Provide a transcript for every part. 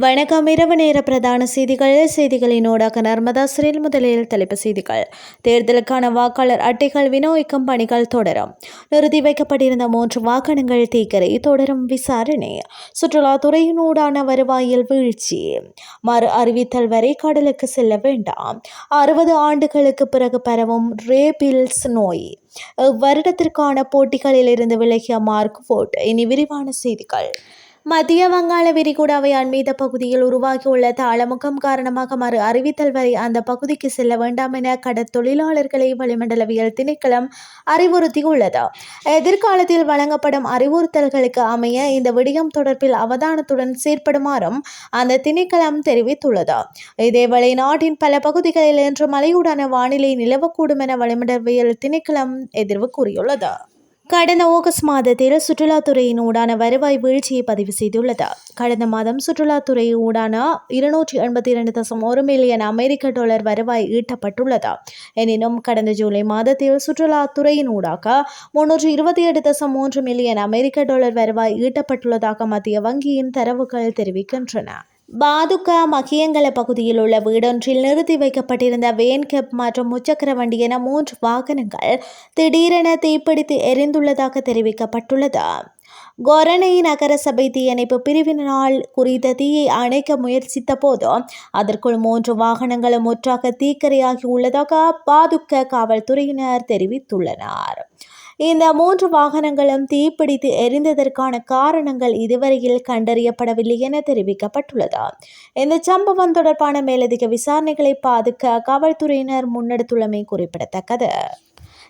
வணக்கம். இரவு நேர பிரதான செய்திகள். செய்திகளினூடாக நர்மதா சிறில் முதலில் தலைப்பு செய்திகள். தேர்தலுக்கான வாக்காளர் அட்டைகள் விநியோகிக்கும் பணிகள் தொடரும். நிறுத்தி வைக்கப்பட்டிருந்த மூன்று வாகனங்கள் தீக்கரை தொடரும் விசாரணை. சுற்றுலாத்துறையினூடான வருவாயில் வீழ்ச்சி. மறு அறிவித்தல் வரை கடலுக்கு செல்ல வேண்டாம். அறுபது ஆண்டுகளுக்கு பிறகு பரவும் ரேபில்ஸ் நோய். வருடத்திற்கான போட்டிகளில் இருந்து விலகிய மார்க் ஃபோர்ட். இனி விரிவான செய்திகள். மத்திய வங்காள விரிகுடாவை அண்மீத பகுதியில் உருவாகியுள்ள தாளமுகம் காரணமாக மறு அறிவித்தல் வரை அந்த பகுதிக்கு செல்ல வேண்டாம் என கடற்தொழிலாளர்களை வளிமண்டலவியல் திணைக்களம் அறிவுறுத்தியுள்ளது. எதிர்காலத்தில் வழங்கப்படும் அறிவுறுத்தல்களுக்கு அமைய இந்த விடயம் தொடர்பில் அவதானத்துடன் செயற்படுமாறும் அந்த திணைக்களம் தெரிவித்துள்ளது. இதேவேளை நாட்டின் பல பகுதிகளில் இன்று மழையுடான வானிலை நிலவக்கூடும் என வளிமண்டலவியல் திணைக்களம் எதிர்வு கூறியுள்ளது. கடந்த ஆகஸ்ட் மாதத்தில் சுற்றுலாத்துறையின் ஊடான வருவாய் வீழ்ச்சியை பதிவு செய்துள்ளது. கடந்த மாதம் சுற்றுலாத்துறை ஊடான இருநூற்றி எண்பத்தி இரண்டு தசம் ஒரு மில்லியன் அமெரிக்க டாலர் வருவாய் ஈட்டப்பட்டுள்ளது. எனினும் கடந்த ஜூலை மாதத்தில் சுற்றுலாத்துறையின் ஊடாக முன்னூற்றி இருபத்தி எட்டு தசம் மூன்று மில்லியன் அமெரிக்க டாலர் வருவாய் ஈட்டப்பட்டுள்ளதாக மத்திய வங்கியின் தரவுகள் தெரிவிக்கின்றன. பாதுகா மகியங்கல பகுதியில் உள்ள வீடொன்றில் நிறுத்தி வைக்கப்பட்டிருந்த வேன் கெப் மற்றும் முச்சக்கர வண்டி என மூன்று வாகனங்கள் திடீரென தீப்பிடித்து எரிந்துள்ளதாக தெரிவிக்கப்பட்டுள்ளது. கொரணை நகர சபை தீயணைப்பு பிரிவினால் குறித்த தீயை அணைக்க முயற்சித்த போது அதற்குள் மூன்று வாகனங்களும் முற்றாக தீக்கரையாகி உள்ளதாக பாதுக்க காவல்துறையினர் தெரிவித்துள்ளனர். இந்த மூன்று வாகனங்களும் தீப்பிடித்து எரிந்ததற்கான காரணங்கள் இதுவரையில் கண்டறியப்படவில்லை என தெரிவிக்கப்பட்டுள்ளது. இந்த சம்பவம் தொடர்பான மேலதிக விசாரணைகளை பாதுக்க காவல்துறையினர் முன்னெடுத்துள்ளமை குறிப்பிடத்தக்கது.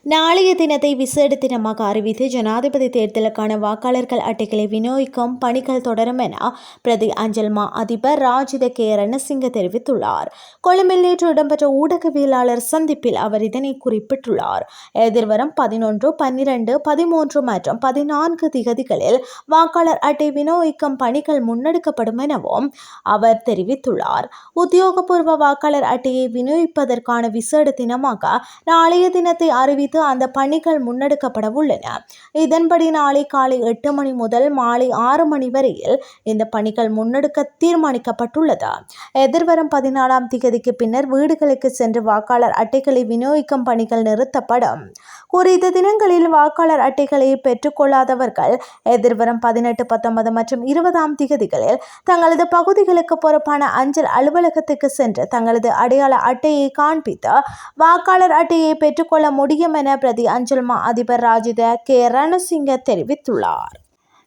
நாளைய தினத்தை விசேட தினமாக அறிவித்து ஜனாதிபதி தேர்தலுக்கான வாக்காளர்கள் அட்டைகளை விநியோகிக்கும் பணிகள் தொடரும் என பிரதி அஞ்சல் மா அதிபர் ராஜித கே ரணசிங்க தெரிவித்துள்ளார். கொழும்பில் நேற்று இடம்பெற்ற ஊடகவியலாளர் சந்திப்பில் அவர் இதனை குறிப்பிட்டுள்ளார். எதிர்வரும் பதினொன்று பன்னிரண்டு பதிமூன்று மற்றும் பதினான்கு திகதிகளில் வாக்காளர் அட்டை விநியோகிக்கும் பணிகள் முன்னெடுக்கப்படும் எனவும் அவர் தெரிவித்துள்ளார். உத்தியோகபூர்வ வாக்காளர் அட்டையை விநியோகிப்பதற்கான விசேட தினமாக நாளைய தினத்தை அறிவித்து அந்த பணிகள் முன்னெடுக்கப்பட உள்ளன. இதன்படி நாளை காலை எட்டு மணி முதல் மாலை ஆறு மணி வரையில் இந்த பணிகள் முன்னெடுக்க தீர்மானிக்கப்பட்டுள்ளது. எதிர்வரும் பதினாலாம் திகதிக்கு பின்னர் வீடுகளுக்கு சென்று வாக்காளர் அட்டைகளை விநியோகிக்கும் பணிகள் நிறுத்தப்படும். குறித்த தினங்களில் வாக்காளர் அட்டைகளை பெற்றுக்கொள்ளாதவர்கள் எதிர்வரும் பதினெட்டு பத்தொன்பது மற்றும் இருபதாம் திகதிகளில் தங்களது பகுதிகளுக்கு பொறுப்பான அஞ்சல் அலுவலகத்துக்கு சென்று தங்களது அடையாள அட்டையை காண்பித்து வாக்காளர் அட்டையை பெற்றுக்கொள்ள முடியும் என பிரதி அஞ்சல் மா அதிபர் ராஜித கே. ரணசிங்க தெரிவித்துள்ளார்.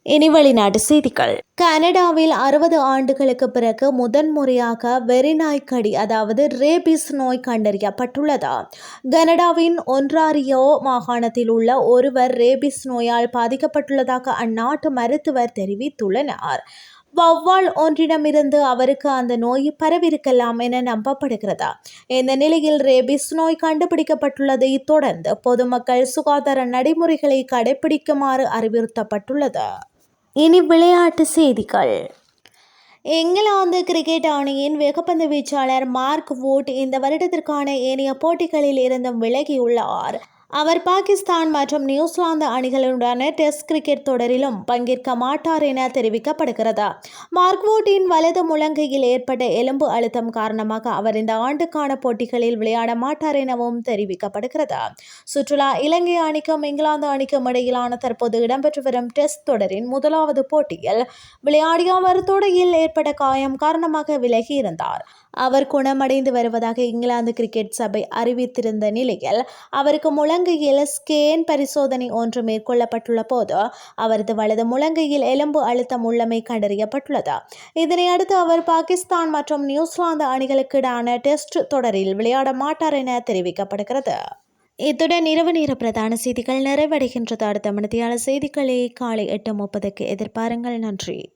இனி வெளிநாட்டு செய்திகள். கனடாவில் அறுபது ஆண்டுகளுக்கு பிறகு முதன்முறையாக வெறிநாய்க்கடி அதாவது ரேபிஸ் நோய் கண்டறியப்பட்டுள்ளது. கனடாவின் ஒன்ராரியோ மாகாணத்தில் உள்ள ஒருவர் ரேபிஸ் நோயால் பாதிக்கப்பட்டுள்ளதாக அந்நாட்டு மருத்துவர் தெரிவித்துள்ளனர். வௌவால் ஒன்றிடமிருந்து அவருக்கு அந்த நோய் பரவிருக்கலாம் என நம்பப்படுகிறது? இந்த நிலையில் ரேபிஸ் நோய் கண்டுபிடிக்கப்பட்டுள்ளதை தொடர்ந்து பொதுமக்கள் சுகாதார நடைமுறைகளை கடைபிடிக்குமாறு அறிவுறுத்தப்பட்டுள்ளது. இனி விளையாட்டு செய்திகள். இங்கிலாந்து கிரிக்கெட் அணியின் வேகப்பந்து வீச்சாளர் மார்க் வூட் இந்த வருடத்திற்கான ஏனைய போட்டிகளில் இருந்தும் விலகியுள்ளார். அவர் பாகிஸ்தான் மற்றும் நியூசிலாந்து அணிகளுடனான டெஸ்ட் கிரிக்கெட் தொடரிலும் பங்கேற்க மாட்டார் என தெரிவிக்கப்படுகிறது? மார்க்வோட்டின் வலது முழங்கையில் ஏற்பட்ட எலும்பு அழுத்தம் காரணமாக அவர் இந்த ஆண்டுக்கான போட்டிகளில் விளையாட மாட்டார் எனவும் தெரிவிக்கப்படுகிறது? சுற்றுலா இலங்கை அணிக்கும் இங்கிலாந்து அணிக்கும் இடையிலான தற்போது இடம்பெற்று வரும் டெஸ்ட் தொடரின் முதலாவது போட்டியில் விளையாடிய அவர் தொடையில் ஏற்பட்ட காயம் காரணமாக விலகி இருந்தார். அவர் குணமடைந்து வருவதாக இங்கிலாந்து கிரிக்கெட் சபை அறிவித்திருந்த நிலையில் அவருக்கு முழங்கையில் ஸ்கேன் பரிசோதனை ஒன்று மேற்கொள்ளப்பட்டுள்ள போது அவரது வலது முழங்கையில் எலும்பு அழுத்தம் உள்ளமை கண்டறியப்பட்டுள்ளது. இதனை அடுத்து அவர் பாகிஸ்தான் மற்றும் நியூசிலாந்து அணிகளுக்கிடையான டெஸ்ட் தொடரில் விளையாட மாட்டார் என தெரிவிக்கப்படுகிறது. இத்துடன் இரவு நேர பிரதான செய்திகள் நிறைவடைகின்றது. அடுத்த மணித்தியால செய்திகளை காலை எட்டு முப்பதுக்கு எதிர்பாருங்கள். நன்றி.